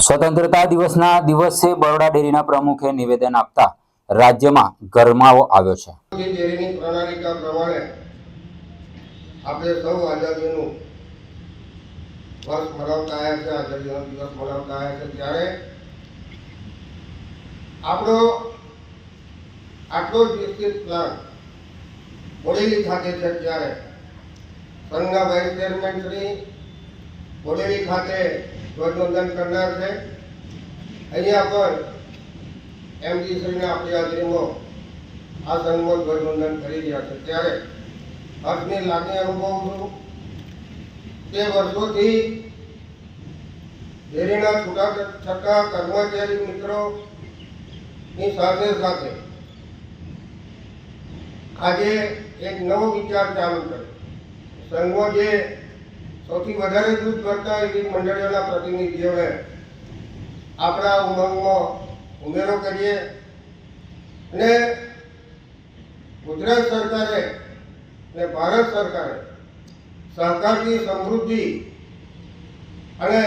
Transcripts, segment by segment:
સ્વતંત્રતા દિવસના દિવસે બરોડા ડેરીના પ્રમુખે નિવેદન આપતા રાજ્યમાં ગરમાવો આવ્યો છે. ત્યારે આપણો આટલો જ વિકસિત પ્લાન ખાતે છે ત્યારે. ખાતે ધ્વજવંદન કરનાર છે. અહીંયા પણ એમજી શ્રીના આપણી હાજરીમાં આ સંઘમાં ધ્વજવંદન કરી રહ્યા છે. ત્યારે હર્ષની લાગણી અનુભવું છું તે વર્ષોથી ડેરીના છૂટા છટા કર્મચારી મિત્રોની સાથે સાથે આજે એક નવો વિચાર ચાલુ કર્યો. સંઘમાં જે સૌથી વધારે દૂધ કરતા એવી મંડળીઓના પ્રતિનિધિઓને આપણા ઉમંગમાં ઉમેરો કરીએ અને ગુજરાત સરકારે અને ભારત સરકારે સહકારની સમૃદ્ધિ અને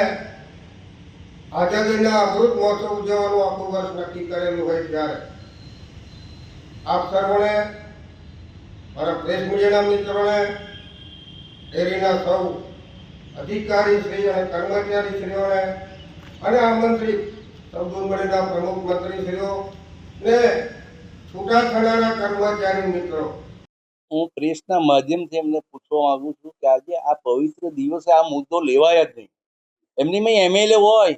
આઝાદીના અમૃત મહોત્સવ ઉજવવાનું આખું વર્ષ નક્કી કરેલું હોય ત્યારે આપ સર્વને, મારા પ્રેસ મીડિયાના મિત્રોને, ડેરીના સૌ અધિકારી શ્રી અને કર્મચારી શ્રીઓને અને આમંત્રિત સૌ મળેલા પ્રમુખ મંત્રીશ્રીઓ ને છૂટા કર્મચારી મિત્રો. હું પ્રેસના માધ્યમથી એમને પૂછવા માંગુ છું કે આજે આ પવિત્ર દિવસે આ મુદ્દો લેવાય જ નહીં. એમની મેં એમએલએ હોય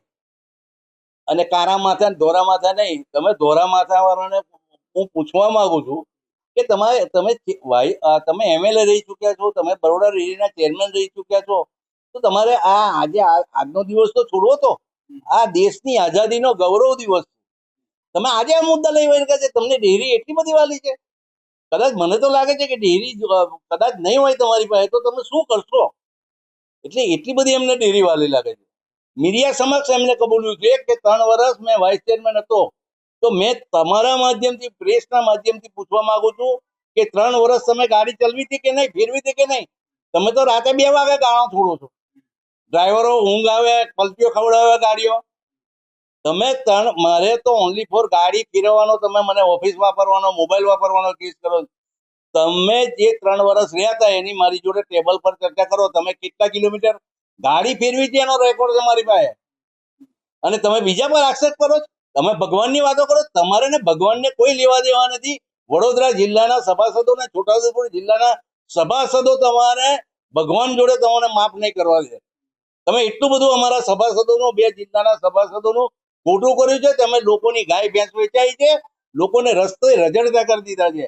અને કારા માથા ધોરા માથા નહીં. તમે ધોરા માથા વાળાને હું પૂછવા માંગુ છું કે તમારે, તમે તમે એમએલએ રહી ચૂક્યા છો, તમે બરોડા રેલીના ચેરમેન રહી ચૂક્યા છો. તો તમારે આ આજે આજનો દિવસ તો છોડવો તો. આ દેશની આઝાદીનો ગૌરવ દિવસ. તમે આજે આ મુદ્દા લઈ વળ્યા છે તમને ડેરી એટલી બધી વાલી છે? કદાચ મને તો લાગે છે કે ડેરી કદાચ નહીં હોય તમારી પાસે તો તમે શું કરશો? એટલે એટલી બધી એમને ડેરી વાલી લાગે છે. મીડિયા સમક્ષ એમને કબૂલ્યું છે કે ત્રણ વર્ષ મેં વાઇસ ચેરમેન હતો. તો મેં તમારા માધ્યમથી પ્રેસના માધ્યમથી પૂછવા માંગુ છું કે ત્રણ વર્ષ તમે ગાડી ચલવી હતી કે નહીં ફેરવી હતી કે નહીં? તમે તો રાતે બે વાગે ગાળો છોડો છો. ડ્રાઈવરો ઊંઘ આવે, પલટીઓ ખવડાવે, ગાડીઓ. તમે ત્રણ મારે તો ઓનલી ફોર ગાડી ફેરવવાનો, તમે મને ઓફિસ વાપરવાનો, મોબાઈલ વાપરવાનો કેસ કરો. તમે જે ત્રણ વર્ષ રહ્યા હતા, એની મારી જોડે ટેબલ પર ચર્ચા કરો. તમે કેટલા કિલોમીટર ગાડી ફેરવી છે, એનો રેકોર્ડ છે મારી પાસે? અને તમે બીજા પર આક્ષેપ કરો છો? તમે ભગવાનની વાતો કરો તમારે ને ભગવાનને કોઈ લેવા દેવા નથી. વડોદરા જિલ્લાના સભાસદો ને છોટાઉદેપુર જિલ્લાના સભાસદો તમારે ભગવાન જોડે તમને માફ નહીં કરવા છે. તમે એટલું બધું અમારા સભાસદોનું, બે જિલ્લાના સભાસદોનું ખોટું કર્યું છે, તમે લોકોની ગાય, ભેંસ વેચાઈ છે, લોકોને રસ્તે રજડતા કરી દીધા છે.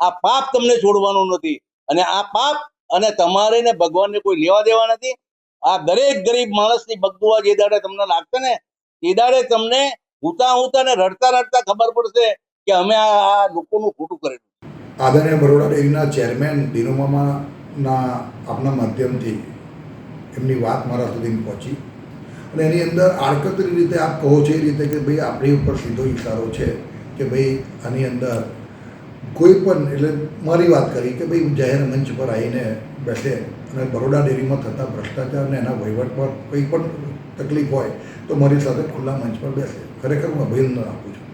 આ પાપ તમને છોડવાનું નથી. અને આ પાપ અને તમારે ને ભગવાનને કોઈ લેવા દેવા નથી. આ દરેક ગરીબ માણસની બગદુઆ જે દાડે તમને લાગશે ને, એ દાડે તમને હુતા હુતા ને રડતા રડતા ખબર પડશે કે અમે આ લોકોનું ખોટું કરેલું આદરણીય બરોડા ડેરીના ચેરમેન દિનુમામાના આપના માધ્યમથી એમની વાત મારા સુધી પહોંચી. અને એની અંદર આડકતરી રીતે આપ કહો છો એ રીતે કે ભાઈ આપણી ઉપર સીધો ઇશારો છે કે ભાઈ આની અંદર કોઈ પણ, એટલે મારી વાત કરી કે ભાઈ જાહેર મંચ પર આવીને બેસે અને બરોડા ડેરીમાં થતા ભ્રષ્ટાચાર અને એના વહીવટ પર કંઈ પણ તકલીફ હોય તો મારી સાથે ખુલ્લા મંચ પર બેસે. ખરેખર હું અભિનંદન આપું છું.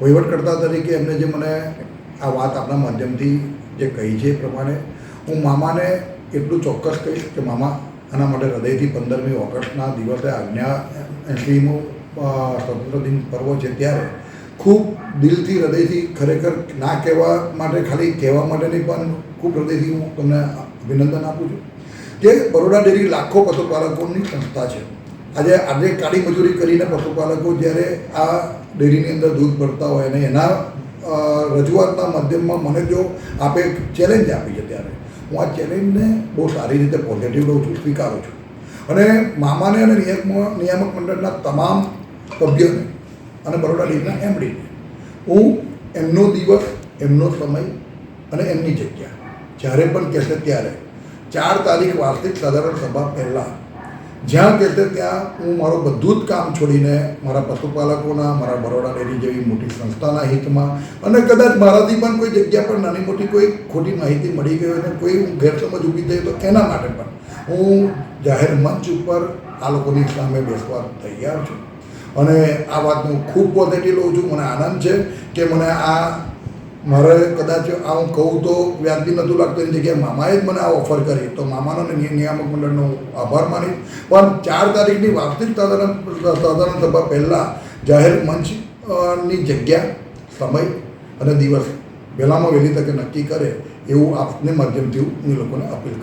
વહીવટકર્તા તરીકે એમને જે મને આ વાત આપણા માધ્યમથી જે કહી છે એ પ્રમાણે હું મામાને એટલું ચોક્કસ કહીશ કે મામા આના માટે હૃદયથી પંદરમી ઓગસ્ટના દિવસે આજ્ઞા એંશીમો સ્વતંત્ર દિન પર્વ છે ત્યારે ખૂબ દિલથી હૃદયથી ખરેખર ના કહેવા માટે, ખાલી કહેવા માટે નહીં, પણ ખૂબ હૃદયથી હું તમને અભિનંદન આપું છું કે બરોડા ડેરી લાખો પશુપાલકોની સંસ્થા છે. આજે આજે કાળી મજૂરી કરીને પશુપાલકો જ્યારે આ ડેરીની અંદર દૂધ ભરતા હોય અને એના રજૂઆતના માધ્યમમાં મને જો આપે ચેલેન્જ આપી છે ત્યારે. હું આ ચેલેન્જને બહુ સારી રીતે પોઝિટિવ લઉં છું, સ્વીકારું છું. અને મામાને અને નિયામક નિયામક મંડળના તમામ સભ્યોને અને બરોડા લીગના એમડીને, હું એમનો દિવસ, એમનો સમય અને એમની જગ્યા જ્યારે પણ કહેશે ત્યારે ચાર તારીખ વાર્ષિક સાધારણ સભા પહેલાં જ્યાં કહેશે ત્યાં હું મારું બધું જ કામ છોડીને મારા પશુપાલકોના, મારા બરોડા ડેરી જેવી મોટી સંસ્થાના હિતમાં અને કદાચ મારાથી પણ કોઈ જગ્યા પર નાની મોટી કોઈ ખોટી માહિતી મળી ગઈ હોય અને કોઈ હું ગેરસમજ ઊભી થઈ તો એના માટે પણ હું જાહેર મંચ ઉપર આ લોકોની સામે બેસવા તૈયાર છું. અને આ વાત હું ખૂબ પોઝિટિવ લઉં છું. મને આનંદ છે કે મને આ મારે કદાચ આ હું કહું તો વ્યાજબી નહોતું લાગતું એની જગ્યાએ મામાએ જ મને આ ઓફર કરી. તો મામાનો અને નિયામક મંડળનો આભાર માનીશ પણ ચાર તારીખની વાર્ષિક સાધારણ સાધારણ સભા પહેલાં જાહેર મંચ જગ્યા, સમય અને દિવસ વહેલામાં વહેલી તકે નક્કી કરે એવું આપને માધ્યમથી હું લોકોને અપીલ કરું.